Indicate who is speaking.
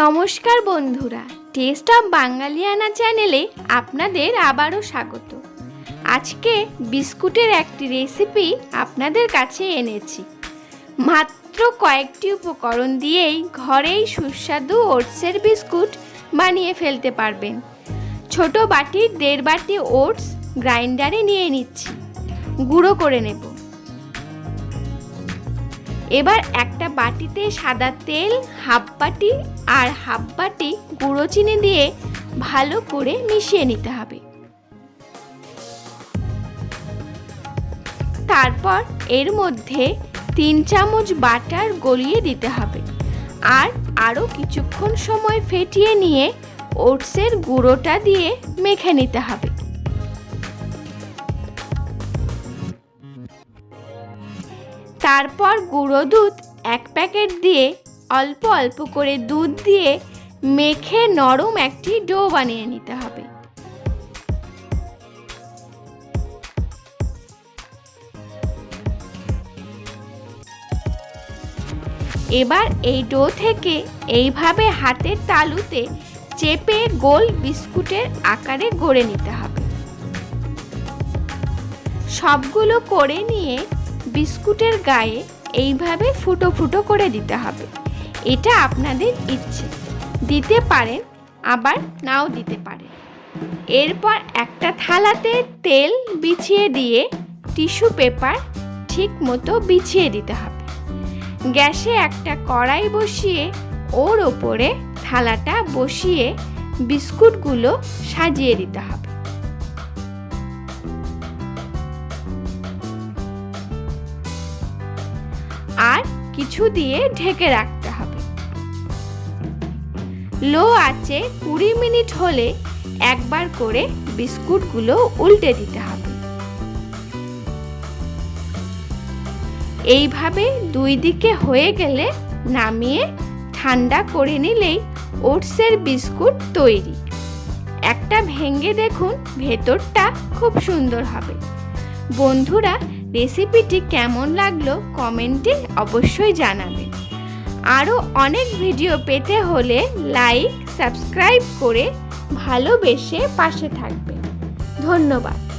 Speaker 1: নমস্কার বন্ধুরা test of বাঙালিয়ানা চ্যানেলে আপনাদের আবারও স্বাগত। আজকে বিস্কুটের একটি রেসিপি আপনাদের কাছে এনেছি। মাত্র কয়েকটি উপকরণ দিয়েই ঘরেই সুস্বাদু ওটসের বিস্কুট বানিয়ে ফেলতে পারবেন। ছোট বাটির দেড় বাটি ওটস গ্রাইন্ডারে নিয়ে নিচ্ছি। গুঁড়ো করে নেব। এবার একটা বাটিতে সাদা তেল, হাফ বাটি আর হাফ বাটি গুঁড়ো চিনি দিয়ে ভালো করে মিশিয়ে নিতে হবে। তারপর এর মধ্যে তিন চামচ বাটার গলিয়ে দিতে হবে আর আরও কিছুক্ষণ সময় ফেটিয়ে নিয়ে ওটসের গুঁড়োটা দিয়ে মেখে নিতে হবে। তারপর গুঁড়ো দুধ এক প্যাকেট দিয়ে অল্প অল্প করে দুধ দিয়ে মেখে নরম একটি ডো বানিয়ে নিতে হবে। এবার এই ডো থেকে এইভাবে হাতের তালুতে চেপে গোল বিস্কুটের আকারে গড়ে নিতে হবে। সবগুলো করে নিয়ে বিস্কুটের গায়ে এইভাবে ফুটো ফুটো করে দিতে হবে। এটা আপনাদের ইচ্ছে। দিতে পারেন, আবার নাও দিতে পারেন। এরপর একটা থালাতে তেল বিছিয়ে দিয়ে টিস্যু পেপার ঠিক মতো বিছিয়ে দিতে হবে। গ্যাসে একটা কড়াই বসিয়ে ওর ওপরে থালাটা বসিয়ে বিস্কুটগুলো সাজিয়ে দিতে হবে। আর কিছু দিয়ে ঢেকে রাখতে হবে। লো আছে কুড়ি মিনিট হলে একবার করে বিস্কুটগুলো উল্টে দিতে হবে। এইভাবে দুই দিকে হয়ে গেলে নামিয়ে ঠান্ডা করে নিলেই ওটসের বিস্কুট তৈরি। একটা ভেঙে দেখুন, ভেতরটা খুব সুন্দর হবে। বন্ধুরা রেসিপিটি কেমন লাগল কমেন্টে অবশ্যই জানাবেন আরও অনেক ভিডিও পেতে হলে লাইক, সাবস্ক্রাইব করে ভালোবেসে পাশে থাকবে। ধন্যবাদ।